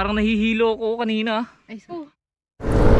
Parang nahihilo ko kanina. Ay, so.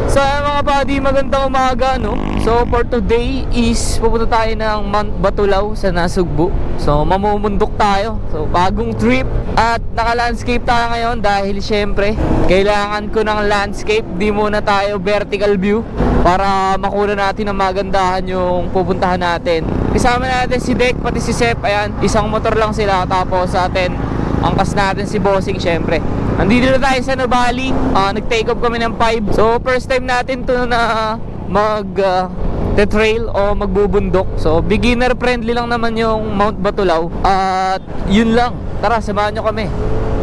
So ayan mga buddy, magandang umaga no. So for today is pupunta tayo ng Mount Batulaw sa Nasugbu. So mamumundok tayo. So bagong trip at naka-landscape tayo ngayon dahil syempre kailangan ko ng landscape. Di muna tayo vertical view para makuha natin ang magandahan yung pupuntahan natin. Kasama natin si Dek pati si Sep. Ayan, isang motor lang sila tapos sa atin angkas natin si Bossing syempre. Nandito na tayo sa Nubali. Ah, nag-take off kami ng 5. So first time natin to na mag ah, te-trail o magbubundok. So beginner friendly lang naman yung Mount Batulaw. At yun lang. Tara, samahan nyo kami.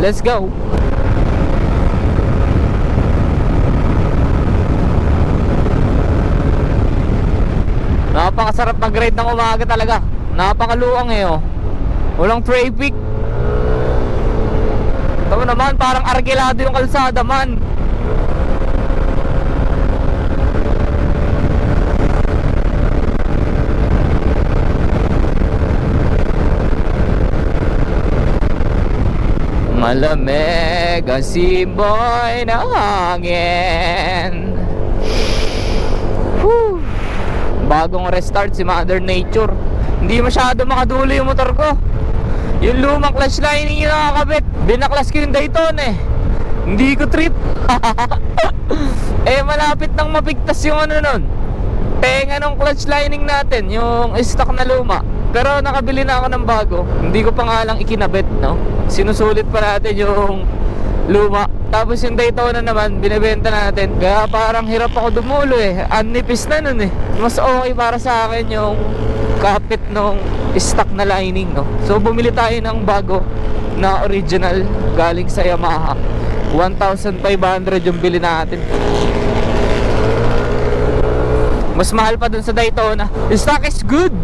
Let's go. Napakasarap mag-ride ng umaga talaga. Napakaluang eh oh. Walang traffic. Tama naman, parang argilado yung kalsada man. Malamig ang simoy ng hangin. Whew. Bagong restart si Mother Nature. Hindi masyado makadulo yung motor ko. Yung lumang clutch lining yung nakakabit. Binaklas ko yung Daytona eh. Hindi ko trip. eh malapit nang mapigtas yung ano nun. Tenga ng clutch lining natin, yung stock na luma. Pero nakabili na ako ng bago. Hindi ko pa nga lang ikinabit, no? Sinusulit pa natin yung luma. Tapos yung Daytona naman, binibenta natin. Kaya parang hirap ako dumulo eh. Anipis na nun eh. Mas okay para sa akin yung kapit nung stock na lining, no? So bumili tayo ng bago na original galing sa Yamaha. 1,500 yung bili natin. Mas mahal pa dun sa Daytona. The stock is good.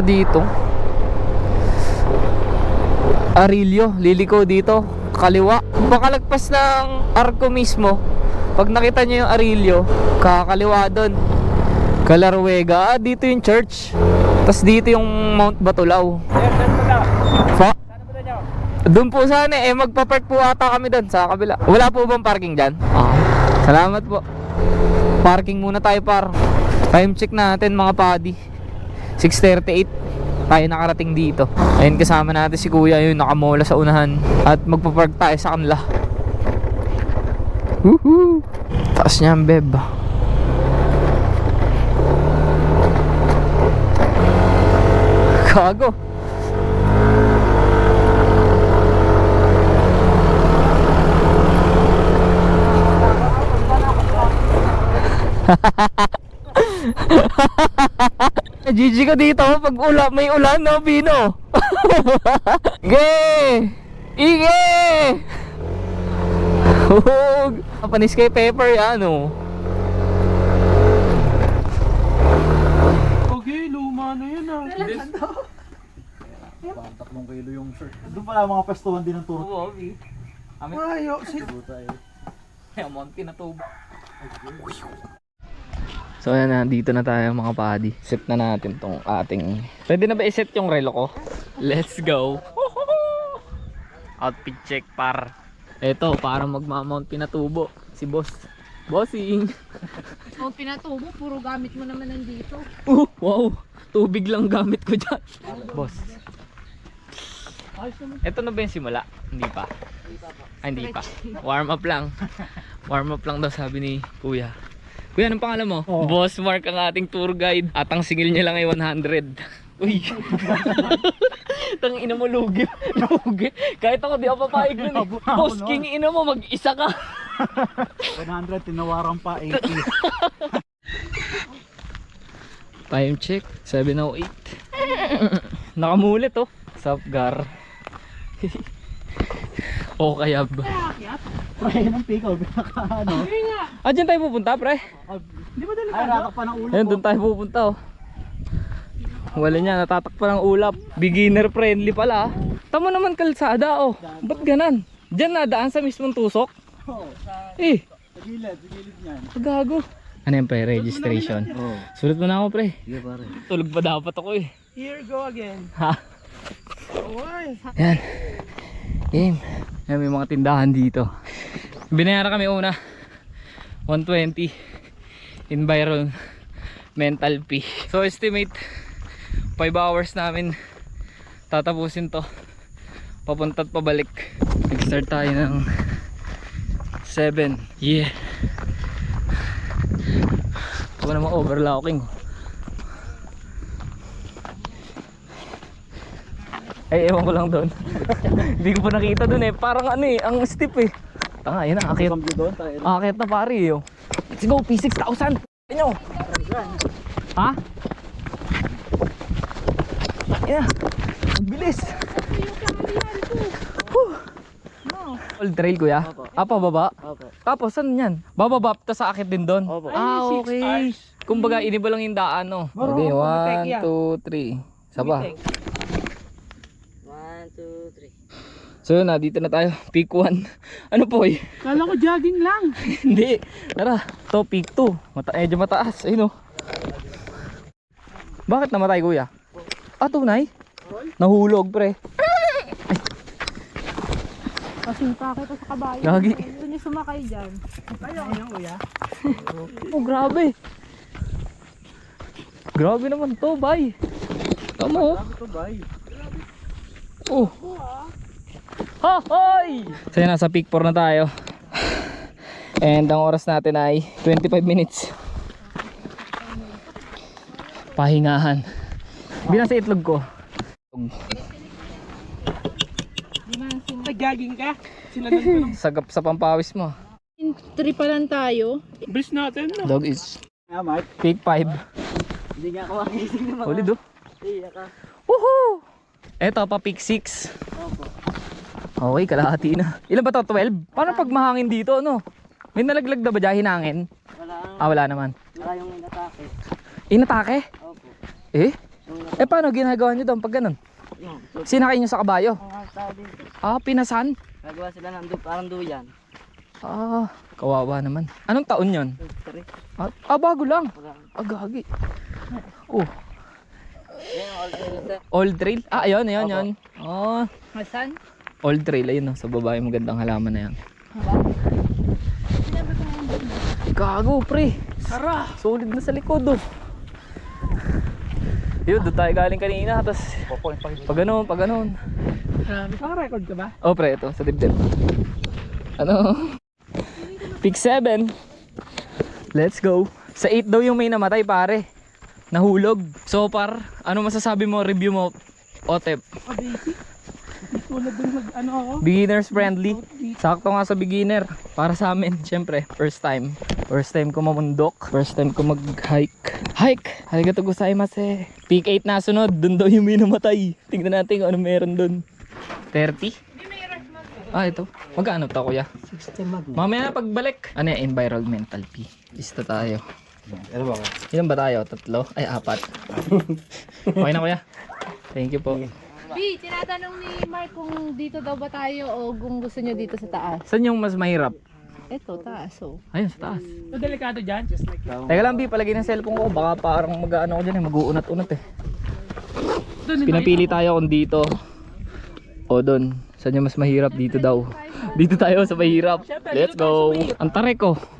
Ah, dito. Arilio, liliko dito. Kaliwa. Pakalagpas ng arko mismo. Pag nakita nyo yung Arilio, kakaliwa doon. Kalarwega. Ah, dito yung church. Tapos dito yung Mount Batulaw. Fa? Doon po sana eh, magpa-park po ata kami doon sa kabila. Wala po bang parking dyan? Ah, salamat po. Parking muna tayo par. Time check natin mga padi. 6.38 tayo nakarating dito. Ayun kasama natin si kuya yun nakamola sa unahan. At magpapark tayo sa kanila. Woohoo! taas niya ang beb. Kago Gigi ko dito pag ula, may ulan no, Pino. Ge! Ige! Hug! Panis kay Pepper yan, oh. Okay, luma na yun ah. Tatlong kilo yung shirt. Doon pala mga pestuhan din ng turo. Oo, Abi. Amin. Ayo, si Ay, monti na tubo. So ayan na, dito na tayo mga padi. Set na natin tong ating... Pwede na ba iset yung relo ko? Let's go! Outfit check par. Eto, para magmamount pinatubo. Si boss. Bossing! Oh, pinatubo, puro gamit mo naman nandito. Uh, wow! Tubig lang gamit ko dyan. Boss. Ito na ba yung simula? Hindi pa. Ay, hindi pa. Warm up lang. Warm up lang daw sabi ni Kuya. Kuya, anong pangalan mo? Oo. Boss Mark ang ating tour guide. At ang singil niya lang ay 100. Uy. Tang ina mo lugi. Lugi. Kahit ako di ako papayag nun. eh. Ako Boss nun. King ina mo mag-isa ka. 100, tinawaran pa 80. Time check, 7.08. Nakamulit oh. Sapgar. o kaya ba? Pre, ng pikaw, pinaka ano. Ah, dyan tayo pupunta, pre. Di ba delikado? Ay, rakap pa ng ulo Ayun, doon tayo pupunta oh. Wala niya, natatakpan ng ulap. Beginner friendly pala. ah. Tama naman kalsada oh. Ba't ganan? Diyan nadaan sa mismong tusok? Oo, sa Eh, sa gilid, sa gilid niyan. gago. Ano yan pre? Registration. Oo. Sulat mo na ako pre. Sige pare. Tulog pa dapat ako eh. Here go again. Ha? Oy. Yan. Game. Yan, may mga tindahan dito. Binayaran kami una. 120. Environ. Mental fee. So estimate 5 hours namin tatapusin to. Papunta at pabalik. Nag-start tayo ng 7. Yeah. Ito naman overlocking. Ay, ewan ko lang doon. Hindi ko pa nakita doon eh. Parang ano eh, ang steep eh. Tanga, yun na, akit. Akit na pare yo. Let's go, P6000. Inyo. Ha? Yeah. Ang bilis. Whew. Old trail kuya? Opo. Ah, pababa? Opo. Tapos saan yan? Bababa tapos sa akit din doon? Opo. Ah, okay. Kumbaga, iniba lang yung daan, no? Marunong Okay, ako one, pumitek yan. two, three. Saba. One, two, three. So yun na, dito na tayo. Peak 1. Ano po eh? Kala ko jogging lang. Hindi. Tara, to peak 2. Mata medyo mataas. Ayun oh. Bakit namatay kuya? Ah, tunay? Nahulog pre. Pasinta kita sa kabayo. Gagi. Gusto niyo sumakay dyan. Ayaw ko kuya. Oh, grabe. Grabe naman to, bay. Tama oh. Ito bay. Oh. Hoy! So yun, nasa peak 4 na tayo. And ang oras natin ay 25 minutes. Pahingahan. Bilang sa itlog ko. Nag-jogging ka? Sagap sa pampawis mo. Three pa lang tayo. Bilis natin no? Dog is Ah, Mark. peak 5. Hindi nga ako magising naman. Solid oh. Iya ka. Woohoo! Eto pa peak 6. Opo. Okay, kalahati na. Ilan ba to? 12? Paano pag mahangin dito, no? May nalaglag na ba dyan hinangin? Wala, Ah, wala naman. wala yung inatake. Inatake? Opo. Eh? Eh paano ginagawa nyo doon pag ganun? Sinakay nyo sa kabayo? Ah, pinasan? Gagawa sila ng du parang duyan. Ah, kawawa naman. Anong taon yon? Ah, ah, bago lang. Wala. Ah. Oh, Yan yung all sir. old trail? Ah, ayun, ayun, Opo. ayun. Oh, Masan? old trail. Ayun, no, sa babae magandang halaman na yan. Gago, pre. Tara! Solid na sa likod, oh. Yun, doon tayo galing kanina. Tapos, yung pag ganun, pag ganun. Grabe. Naka-record ka ba? Oh, pre, ito, sa dibdib. Ano? Pick 7. Let's go. Sa 8 daw yung may namatay, pare. Nahulog. So far, ano masasabi mo, review mo, Otep? Ah, basic. Tulad dun mag ano ako. Beginners friendly. Sakto nga sa beginner. Para sa amin, syempre, first time. First time ko mamundok. First time ko mag-hike. Hike! Haligato gozaimasu. Peak 8 na sunod. Doon daw yung may namatay. Tingnan natin kung ano meron doon. 30? Ah, ito. Magkano to, kuya? 60 mag. Mamaya na pagbalik. Ano yan? Environmental fee. Lista tayo. Ano ba? Ilan ba tayo? Tatlo? Ay, apat. okay na, kuya. Thank you po. B, tinatanong ni Mark kung dito daw ba tayo o kung gusto nyo dito sa taas. Saan yung mas mahirap? Ito, taas oh. Ayun, sa taas. So, delikado dyan? Just like Teka lang, B, palagay ng cellphone ko. Baka parang mag-ano ko dyan eh, mag-uunat-unat eh. Pinapili tayo kung dito o doon. Saan yung mas mahirap? Dito daw. Dito tayo sa mahirap. Let's go. Ang tare ko. Oh.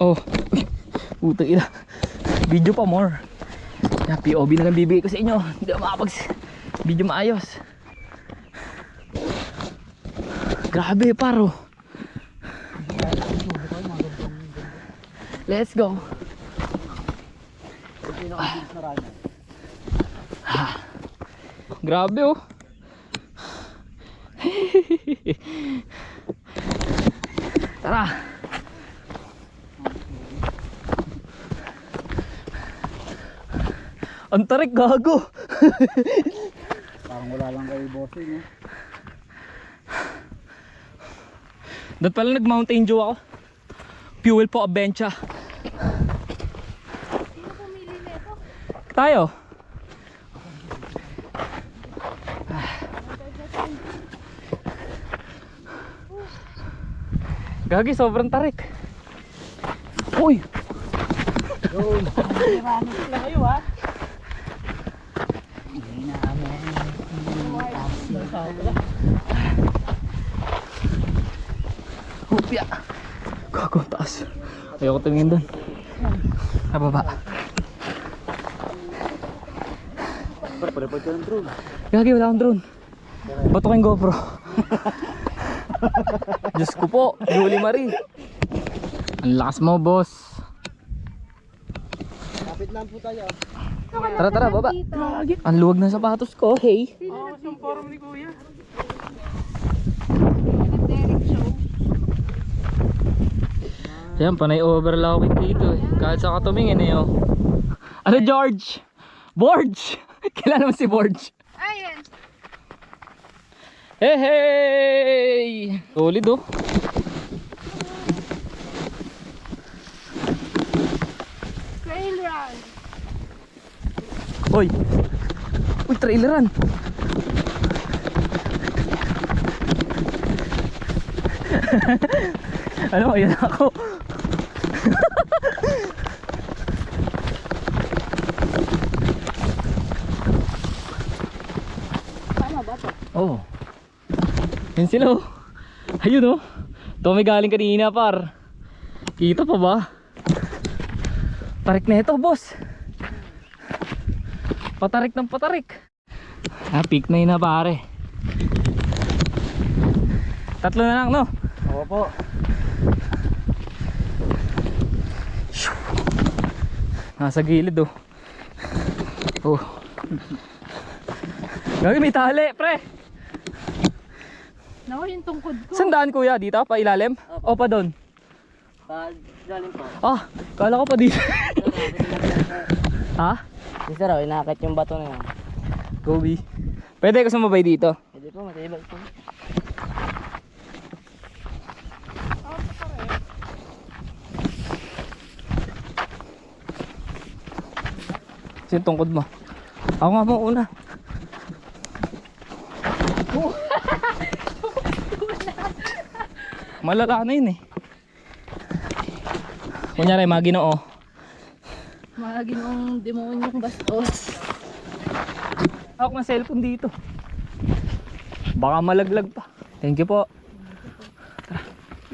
Uy. Puto ina. Video pa more. Yan, POV na lang bibigay ko sa inyo. Hindi makapag video maayos. Grabe paro. Let's go. Grabe oh. Tara. Ang tarik, gago. Parang wala lang kayo bossing eh. Dapat pala nag-mountain dew ako. Fuel po Abencha. Sino pumili nito? Tayo. Gagi, sobrang tarik. Uy! Hupya! Gago, taas. Ayoko tumingin doon. Nababa. Pare-pare ka ng drone. Gagi, wala akong drone. Bato kayong GoPro. Diyos ko po, Julie Marie. Ang lakas mo, boss. Kapit lang po tayo. Tara, tara, baba. Ang luwag ng sapatos ko, hey. Nag-Derek show. Yan, panay overlocking dito eh. Kahit sa katumingin eh, oh. Ano, George? Borge! Kilala mo si Borge? Ayan. Hey, hey! Solid, oh. Trail run. Hoy! Uy, traileran! ano, yan ako. Tama ba to? Oh. Yan sila oh. Ayun oh. Ito may galing kanina par. Kita pa ba? Tarik na ito boss. Patarik ng patarik. Ah, peak na yun na pare. Tatlo na lang no? Oo po. Nasa gilid oh. Oh. Gagi may tali pre. Naku, yung tungkod ko. Saan daan kuya? Dito? Pa ilalim? O pa doon? Pa-dalim po. Ah, kala ko pa dito. ha? Isa raw, inakit yung bato na yan. Gobi. Pwede ka sumabay dito. Hindi po, matibay po. Sino tungkod mo? Ako nga mo una. Malala na yun eh. Kunyari, mga ginoo. Mga ginong demonyong bastos. Hawak ng cellphone dito. Baka malaglag pa. Thank you po.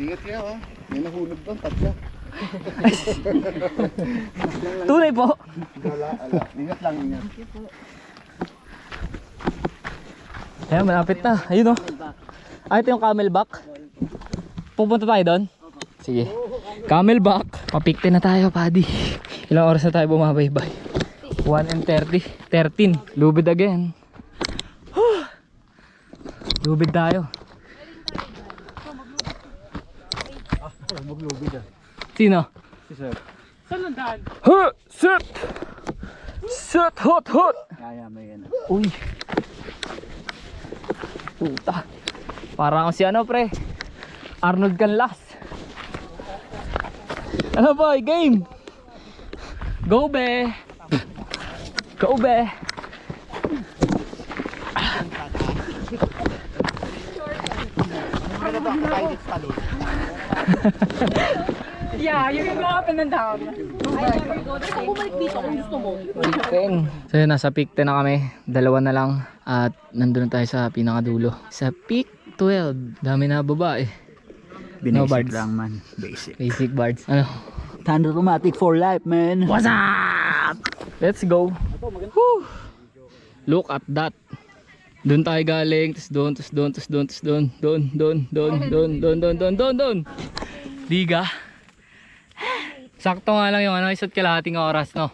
Ingat kayo ha. May nahulog doon, tatlo. Tunay po. Wala, ala. Ingat lang, ingat. Ayan, malapit na. Ayun oh. Ah, ito yung camelback. Pupunta tayo doon? Sige. Camelback. Mapikte na tayo, buddy. Ilang oras na tayo bumabaybay? 1 and 30. 13. Lubid again. Lubid tayo. Maglubid ah. Sino? Si sir. Huh! Sit! Sit! Hot! Hot! Kaya, may ano. Uy. Puta. Parang si ano pre. Arnold Canlas. Ano boy, game. Go be. Go be. Yeah, you can go up and then down. I never go there. Kung bumalik dito kung gusto mo. So yun, nasa peak 10 na kami. Dalawa na lang. At nandun na tayo sa pinakadulo. Sa peak 12. Dami na babae. No bards. lang man. Basic. Basic bards. Ano? Thundermatic for life, man. What's up? Let's go. Whew. Look at that. Doon tayo galing, tapos doon, tapos doon, tapos doon, tapos doon, doon, doon, doon, doon, doon, doon, doon, doon, doon. Liga. Sakto nga lang yung ano, isa't kalahating oras, no?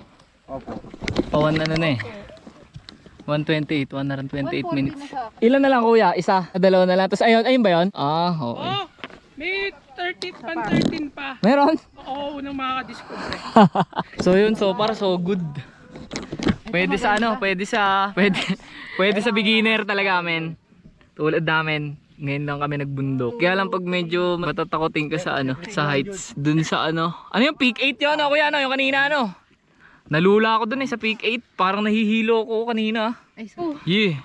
Opo. Pawan na na eh. 128, 128 140 minutes. Ilan na lang kuya? Isa? Dalawa na lang. Tapos ayun, ayun ba yun? Ah, okay. Oh, may 13 pan 13 pa. Meron? Oo, unang makakadiscover. so yun, so far so good. Pwede sa ano, pwede sa, pwede, pwede sa beginner talaga, men. Tulad namin, ngayon lang kami nagbundok. Kaya lang pag medyo matatakotin ka sa ano, sa heights, dun sa ano. Ano yung peak 8 yun, ano, kuya, ano, yung kanina, ano? Nalula ako dun eh, sa peak 8. Parang nahihilo ko kanina. Ay, so. Yeah.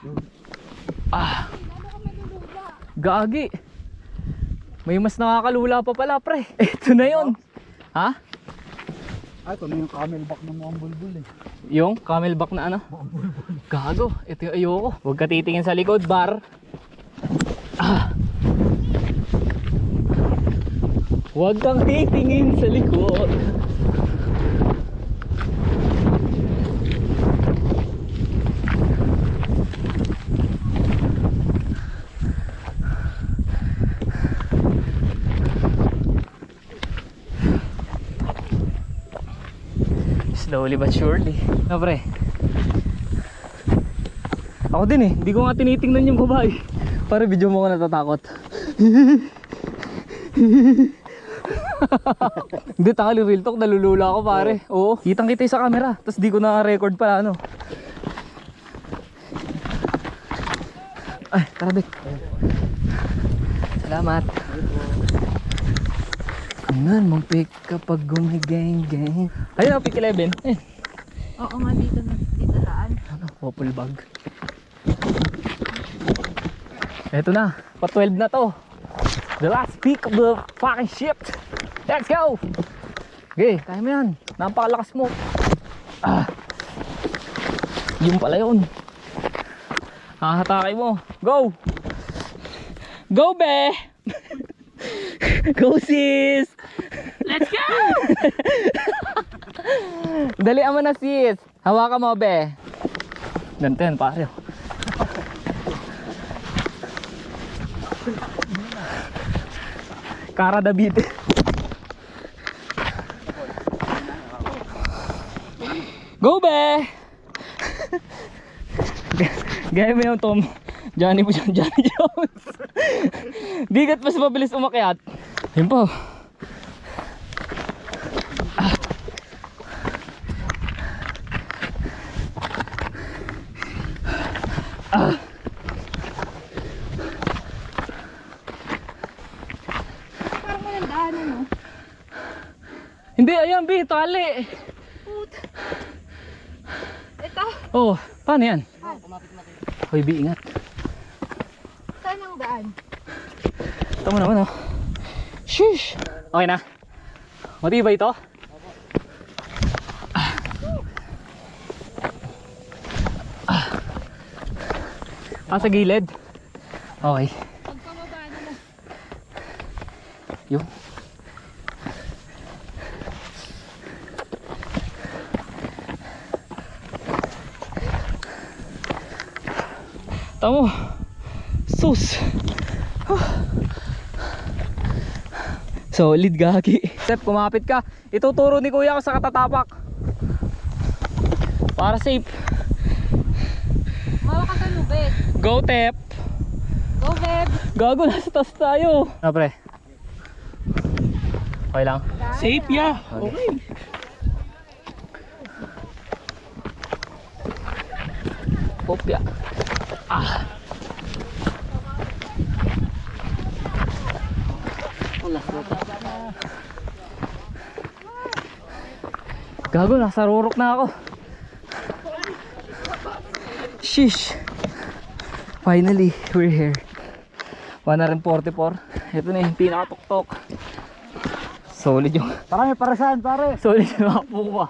Ah. Gagi. May mas nakakalula pa pala, pre. Ito na yun. Ha? Ay, ito na yung camelback ng mga bulbul eh. Yung camelback na ano? Gago. Ito yung ayoko. Huwag ka titingin sa likod, bar. Huwag kang titingin sa likod. Slowly but surely. Na pre. Ako din eh. Hindi ko nga tinitingnan yung babae. Para video mo ko natatakot. Hindi, tangali real talk. Nalulula ako pare. Oo. Kitang kita sa camera. Tapos di ko na-record pala ano. Ay, tara Bek. Salamat. Kanan mong pick kapag gumigeng-geng. Ayun na, pick 11. Eh, Oo nga, dito na. Dito daan. ano, couple bag. Eto na, pa 12 na to. The last peak of the fucking ship. Let's go! Okay, kaya mo yan. Napakalakas mo. Ah. Yun pala yun. Hahatakay mo. Go! Go, be! Go, sis! Let's go! Dalian mo na sis. Hawakan mo be. Ganito yan pare. Cara David. Go be! Gaya mo yung Tom. Johnny po siya, Johnny Jones. Bigat mas mabilis umakyat. Yun po. Parang walang daan, ano? Hindi, ayan, B, tali. Oh, paano yan? Hoy, B, ingat. Saan ang daan? Ito mo naman, oh. Sheesh. Okay na. Matibay ito? Ah. Ah. Ah, sa gilid? Okay. Pagpababa na. Yung. Tamo. Sus. Solid gagi. Step, kumapit ka. Ituturo ni kuya ko sa katatapak. Para safe. Mawa ka sa lubid. Go, Tep. Go, Beb. Gago, nasa taas tayo. Ano, pre? Okay lang? Safe, yeah. Okay. Kopya. Ah. Wala, wala. Gago, nasa rurok na ako. Sheesh. Finally, we're here. 144. Ito na yung pinakatuktok. Solid yung Tara, may parasan, pare. solid yung nakapuka.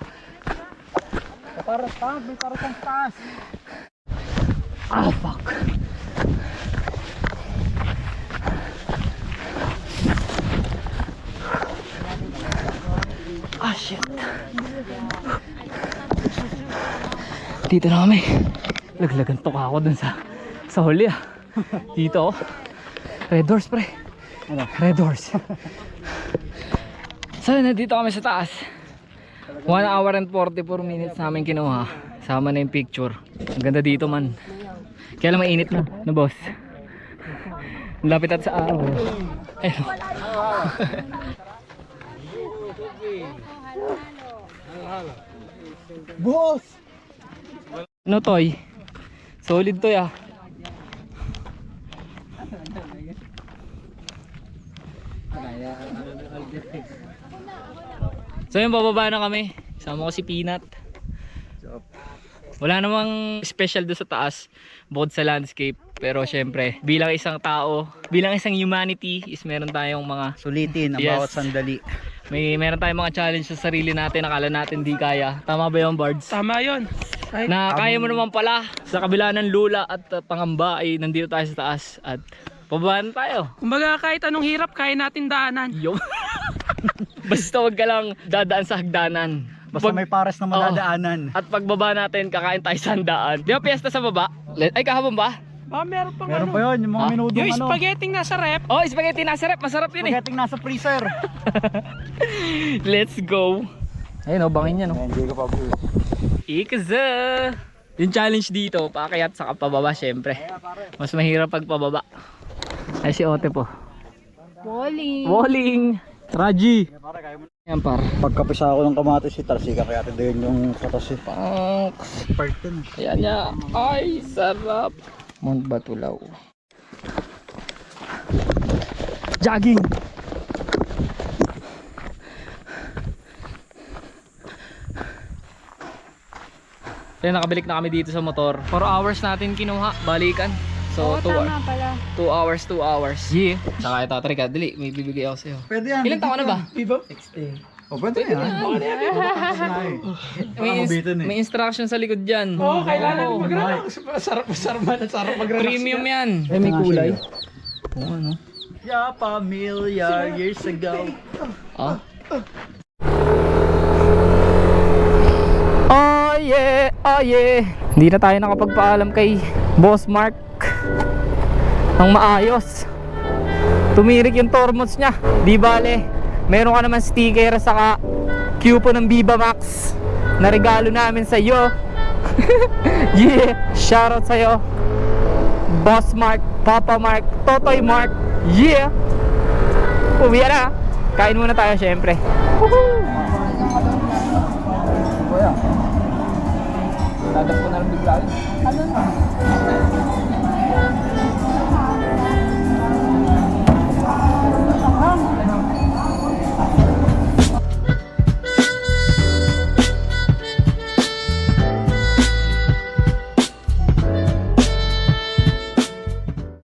May parasan, may parasan sa taas. Ah, fuck. Ah, shit. Dito na kami. Laglagan to ako dun sa sa huli ah. Dito oh. Red doors pre. Ano? Red doors. so nandito kami sa taas. 1 hour and 44 minutes namin kinuha. Sama na yung picture. Ang ganda dito man. Kaya lang mainit na, na boss. Lapit at sa araw. Ayun. Boss! Ano toy? Solid to ya. So yun, bababa na kami. Sama ko si Peanut. Wala namang special doon sa taas bukod sa landscape. Pero syempre, bilang isang tao, bilang isang humanity is meron tayong mga Sulitin ang Yes. bawat sandali. may meron tayong mga challenge sa sarili natin nakala natin di kaya. Tama ba yung Bards? Tama yun. Ay, Na kaya mo naman pala sa kabila ng lula at uh, pangamba ay nandito tayo sa taas at pababa na tayo. kumbaga kahit anong hirap, kaya natin daanan. Yo. Basta wag ka lang dadaan sa hagdanan. Basta Pag- may pares na madadaanan. At pagbaba natin, kakain tayo sa handaan. Di ba piyesta sa baba? Le- Ay, kahapon ba? Ba, meron pang Meron ano. pa yun, yung mga Ah? minudong Yung ano. spaghetti nasa rep. Oh, spaghetti nasa rep. Masarap yun eh. Spaghetti nasa freezer. Let's go. Ayun oh, bangin yan oh. Hindi ko pa bu. Ikaza! Yung challenge dito, paakyat sa pababa syempre. Mas mahirap pag pababa. Ay si Ote po. Bowling. Walling! Raji! Yan par. Pagkapisa ako ng kamatis si Tarsika kaya tindayin yung katas eh. Panks! Part yun. Ayan niya. Ay, sarap. Mount Batulaw. Jogging! Kaya nakabalik na kami dito sa motor. 4 hours natin kinuha. Balikan. So, Oo, 2 hours. tama pala. 2 hours, 2 hours. Yeah. Tsaka ito, Trika, dali. May bibigay ako sa'yo. Pwede yan. Ilan taon na ba? O pwede yan. May, ins- mabitin eh. may instruction sa likod dyan. Oo, oh, kailangan mag-relax. Masarap, masarap man. Sarap mag-relax. Premium yan. Eh, may kulay. Oo ano. Yeah, familiar years ago. Ah. Oh yeah, oh yeah. Hindi na tayo nakapagpaalam kay Boss Mark. Ang maayos. Tumirik yung tormos niya. Di bale, meron ka naman sticker saka coupon ng Viva Max na regalo namin sa iyo. yeah, shoutout sa iyo. Boss Mark, Papa Mark, Totoy Mark. Yeah. Uwi na. Kain muna tayo syempre. Kuya. Dadap ko na lang bigla. Ano na?